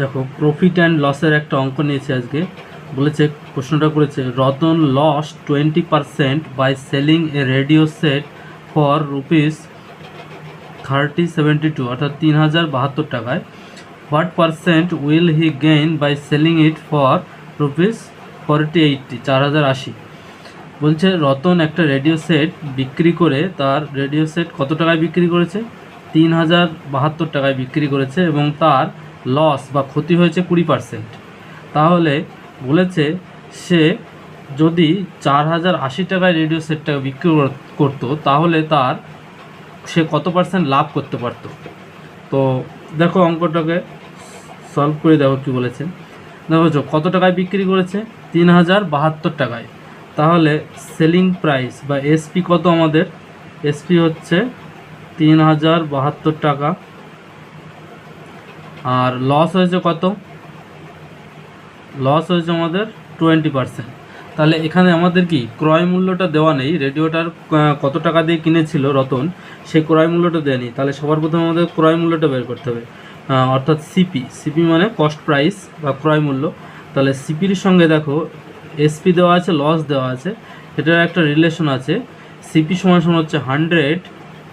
দেখো profit and লসের একটা অঙ্ক নিয়েছে আজকে। বলেছে, প্রশ্নটা করেছে, Ratan loss twenty percent by selling a radio set for rupees thirty seventy two অর্থাৎ তিন হাজার বাহাত্তর টাকায়। What percent will he gain by selling it for rupees forty eighty চার হাজার আশি? বলছে, রতন একটা রেডিও সেট বিক্রি করে তার রেডিও সেট কত টাকায় বিক্রি করেছে? তিন হাজার বাহাত্তর টাকায় বিক্রি করেছে এবং তার লস বা ক্ষতি হয়েছে কুড়ি পার্সেন্ট তাহলে বলেছে সে যদি চার হাজার আশি টাকায় রেডিও সেটটাকে বিক্রি কর- করতো, তাহলে তার সে কত পার্সেন্ট লাভ করতে পারতো। তো দেখো অঙ্কটাকে সলভ করে দেখো কী বলেছে। দেখো কত টাকায় বিক্রি করেছে? তিন হাজার বাহাত্তর টাকায়। তাহলে সেলিং প্রাইস বা এসপি কত আমাদের? এসপি হচ্ছে তিন হাজার বাহাত্তর টাকা। আর লস হয়েছে কত? লস হয়েছে আমাদের টোয়েন্টি পার্সেন্ট তাহলে এখানে আমাদের কি ক্রয় মূল্যটা দেওয়া নেই? রেডিওটার কত টাকা দিয়ে কিনেছিল রতন সেই ক্রয় মূল্যটা দেয়নি। তাহলে সবার প্রথমে আমাদের ক্রয় মূল্যটা বের করতে হবে। অর্থাৎ সিপি সিপি মানে কস্ট প্রাইস বা ক্রয় মূল্য। তাহলে সিপির সঙ্গে দেখো এসপি দেওয়া আছে লস দেওয়া আছে। এটার একটা রিলেশন আছে। সিপি সমান সমান হচ্ছে hundred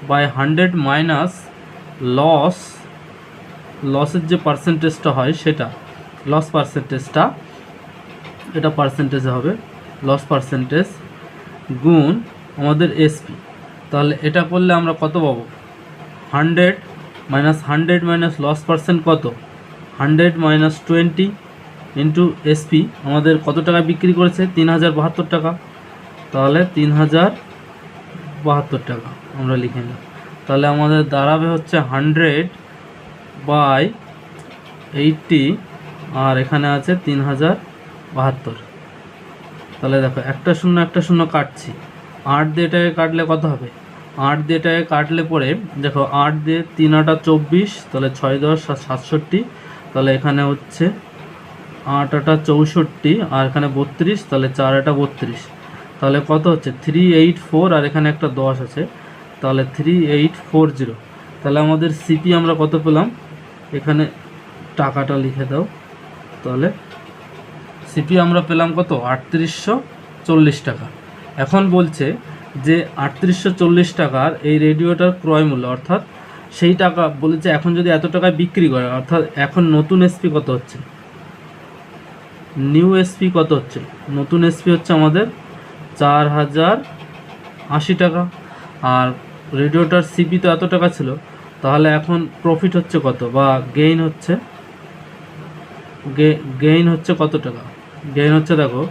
by hundred minus loss লসের যে পার্সেন্টেজটা হয় সেটা লস পার্সেন্টেজটা এটা পার্সেন্টেজ হবে লস পার্সেন্টেজ গুণ আমাদের এসপি তাহলে এটা করলে আমরা কত পাবো? Hundred minus hundred minus loss percent কত? Hundred minus twenty into SP আমাদের কত টাকা বিক্রি করেছে? তিন হাজার বাহাত্তর টাকা। তাহলে তিন হাজার বাহাত্তর টাকা আমরা লিখে নিই তাহলে আমাদের দাঁড়াবে হচ্ছে হান্ড্রেড বাই এইটটি আর এখানে আছে তিন হাজার বাহাত্তর। তাহলে দেখো, একটা শূন্য একটা শূন্য কাটছি। আট দিয়ে এটাকে কাটলে কত হবে? আট দিয়ে এটাকে কাটলে পরে দেখো, আট দিয়ে তিন আটা চব্বিশ, তাহলে ছয় দশ সাত- সাতষট্টি, তাহলে এখানে হচ্ছে আট আটা চৌষট্টি আর এখানে বত্রিশ, তাহলে চার আটা বত্রিশ। তাহলে কত হচ্ছে? থ্রি এইট ফোর আর এখানে একটা দশ আছে, তাহলে থ্রি এইট ফোর জিরো। তাহলে আমাদের সিপি আমরা কত পেলাম? এখানে টাকাটা লিখে দাও। তাহলে সিপি আমরা পেলাম কত? আটত্রিশশো চল্লিশ টাকা। এখন বলছে যে আটত্রিশশো চল্লিশ টাকার এই রেডিওটার ক্রয় মূল্য, অর্থাৎ সেই টাকা বলেছে এখন যদি এত টাকায় বিক্রি করে, অর্থাৎ এখন নতুন এসপি কত হচ্ছে? নিউ এসপি কত হচ্ছে? নতুন এসপি হচ্ছে আমাদের চার হাজার আশি টাকা। আর রেডিওটার সিপি তো এত টাকা ছিল তাহলে এখন প্রফিট হচ্ছে কত বা গেইন হচ্ছে? গেইন হচ্ছে কত টাকা? গেইন হচ্ছে দেখো,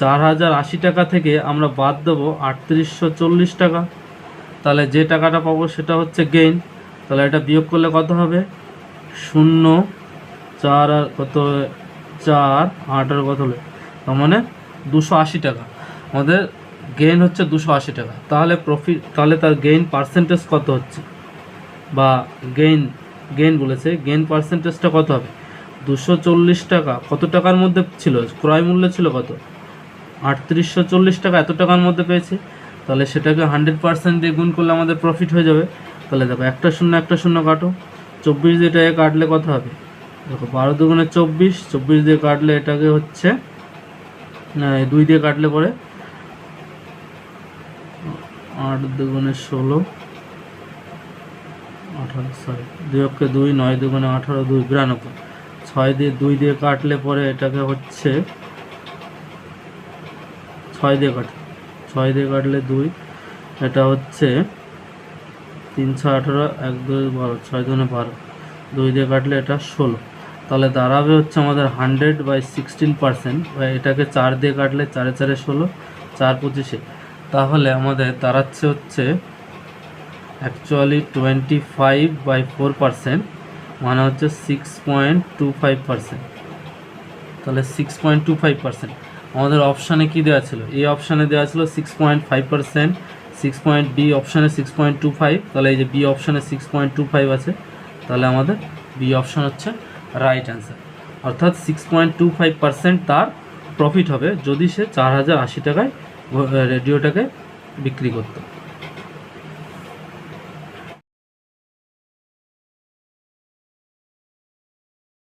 চার হাজার আশি টাকা থেকে আমরা বাদ দেবো আটত্রিশশো চল্লিশ টাকা। তাহলে যে টাকাটা পাবো সেটা হচ্ছে গেইন তাহলে এটা বিয়োগ করলে কত হবে? শূন্য, চার আর কত চার, আট আর কত হলো তার মানে দুশো আশি টাকা। আমাদের গেইন হচ্ছে দুশো আশি টাকা। তাহলে প্রফিট তাহলে তার গেইন পার্সেন্টেজ কত হচ্ছে? বা গেইন গেইন বলেছে গেইন পার্সেন্টেজটা কত হবে? দুশো চল্লিশ টাকা, কত টাকার মধ্যে ছিল? ক্রয় মূল্য ছিল কত? আটত্রিশশো চল্লিশ টাকা এত টাকার মধ্যে পেয়েছে। তাহলে সেটাকে হান্ড্রেড পার্সেন্ট দিয়ে গুণ করলে আমাদের প্রফিট হয়ে যাবে। তাহলে দেখো, একটা শূন্য একটা শূন্য কাটো। চব্বিশ দিয়ে এটাকে কাটলে কত হবে? দেখো, বারো দুগুণে চব্বিশ চব্বিশ দিয়ে কাটলে এটাকে হচ্ছে দুই দিয়ে কাটলে পরে আট দুগুণে ষোলো আঠারো সরি দুই অক্ষে দুই, নয় দুগুণে আঠারো, দুই, বিরানব্বই। ছয় দিয়ে দুই দিয়ে কাটলে পরে এটাকে হচ্ছে, ছয় দিয়ে কাট ছয় দিয়ে কাটলে দুই, এটা হচ্ছে তিন, ছয়, আঠারো, এক, দুই, বারো, ছয় দুগুণে বারো। দুই দিয়ে কাটলে এটা ষোলো। তাহলে দাঁড়াবে হচ্ছে আমাদের হান্ড্রেড বাই সিক্সটিন পার্সেন্ট এটাকে চার দিয়ে কাটলে চারে চারে ষোলো, চার পঁচিশে। তাহলে আমাদের দাঁড়াচ্ছে হচ্ছে actually twenty five by four percent মানে হচ্ছে six point two five percent তাহলে six point two five percent আমাদের অপশানে কী দেওয়া ছিল? এই অপশানে দেওয়া ছিল six point five percent six point B অপশানে সিক্স পয়েন্ট টু ফাইভ তাহলে এই যে বি অপশানে সিক্স পয়েন্ট টু ফাইভ আছে, তাহলে আমাদের বি অপশান হচ্ছে রাইট অ্যান্সার অর্থাৎ six point two five percent তার প্রফিট হবে যদি সে চার হাজার আশি টাকায় রেডিওটাকে বিক্রি করতো।